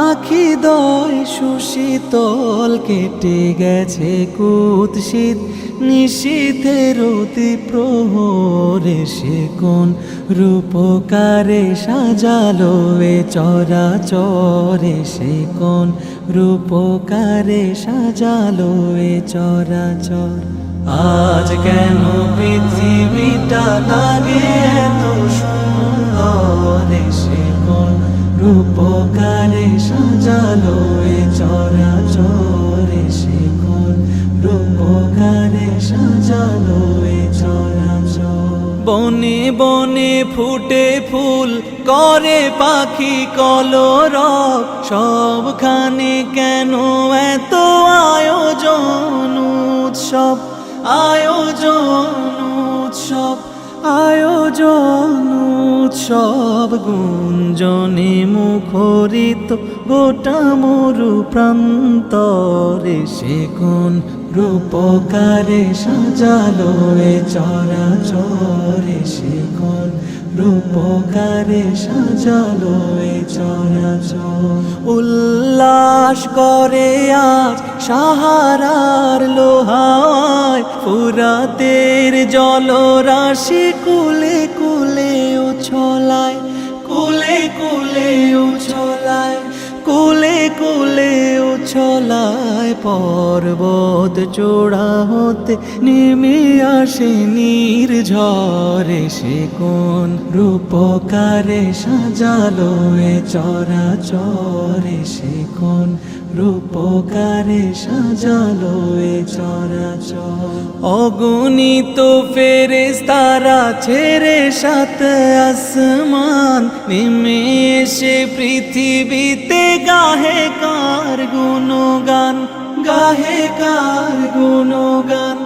আখি দয় সুশীতল কেটে গেছে কুৎসিত নিশীথের অতি প্রহরে সে কোন রূপকারে সাজালো এ চরাচরে সে কোন রূপকারে সাজালো এ চরা চর আজ কেন পৃথিবীটা লাগে এত সুন্দর রূপকারে সাজালো এ চরাচরে সে কোন রূপকারে সাজালো এ চরাচর। বনে বনে ফুটে ফুল, করে পাখি কলরব সবখানে কেন এত আয়োজন উৎসব? আয়োজন উৎসব, আয়োজন উৎসব গুঞ্জনে মুখরিত গোটা মরু প্রান্তরে সে কোন রূপকারে সাজালো এ চরা চরে সে কোন রূপকারে সাজালো এ চরাচর। উল্লাস করে আজ সাহারার লোহায় ফুরাতের জলরাশি কুলে কুলে উছলায় কুলে কুলে উছলায় কুলে কুলে উছলায়। পর্বত চূড়া হতে নেমে আসে নীর ঝরে সে কোন রূপকারে সাজালো এ চরাচরে। সে কোন রূপকারে সাজালো এ চরাচর। অগণিত ফেরেস তারা ছেড়ে সাত আসমান নেমে এসে পৃথিবীতে গাহে কার গুণগান? গাহে কার গুণগান,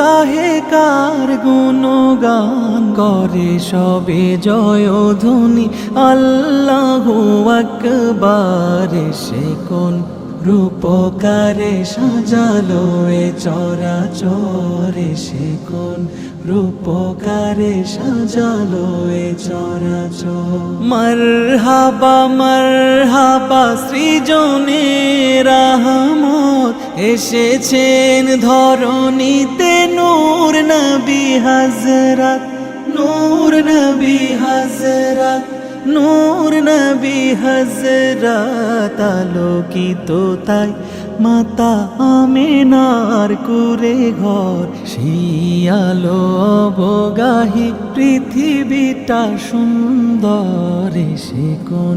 গাহে কার গুণগান করে সবে জয় ধ্বনি। আল্লাহ আকবার, সে কোন রূপকারে সাজালো এ চরাচরে, সে কোন রূপকারে সাজালো এ চরাচর। মারহাবা মারহাবা, সৃজনে রাহমত এসেছেন ধরণীতে নূর নবী হজরত নূর নবী হজরত নূর নবী হজরত আলোকিত তাই মাতা আমেনার কুরে ঘর। আলো অবগাহি পৃথিবীটা সুন্দর সে কোন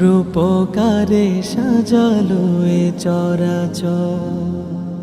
রূপকারে সাজালো এ চরাচর।